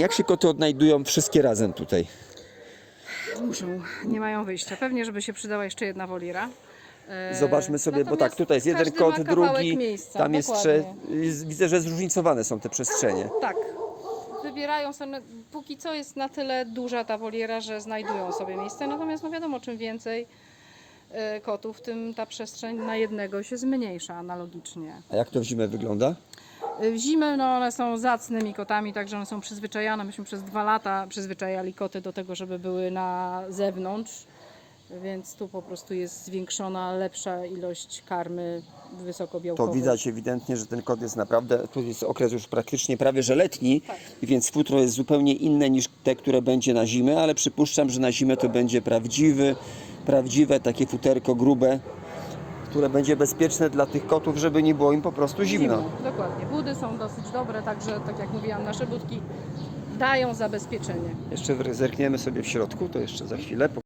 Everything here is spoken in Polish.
Jak się koty odnajdują wszystkie razem tutaj? Muszą, nie mają wyjścia. Pewnie, żeby się przydała jeszcze jedna woliera. E, Zobaczmy sobie, bo natomiast tak, tutaj jest jeden każdy kot, kawałek drugi, Miejsca, tam jest dokładnie. jest- Widzę, że zróżnicowane są te przestrzenie. Tak. Wybierają sobie, póki co jest na tyle duża ta woliera, że znajdują sobie miejsce. Natomiast no wiadomo, czym więcej e, kotów, tym ta przestrzeń na jednego się zmniejsza analogicznie. A jak to w zimę wygląda? W zimę no, one są zacnymi kotami, także one są przyzwyczajane. Myśmy przez dwa lata przyzwyczajali koty do tego, żeby były na zewnątrz, więc tu po prostu jest zwiększona, lepsza ilość karmy To wysokobiałkowej. widać ewidentnie, że ten kot jest naprawdę, tu jest okres już praktycznie prawie że letni, Tak. więc futro jest zupełnie inne niż te, które będzie na zimę, ale przypuszczam, że na zimę to będzie prawdziwy, prawdziwe takie futerko grube, które będzie bezpieczne dla tych kotów, żeby nie było im po prostu zimno. Dokładnie. Budy są dosyć dobre, także tak jak mówiłam, nasze budki dają zabezpieczenie. Jeszcze zerkniemy sobie w środku, to jeszcze za chwilę.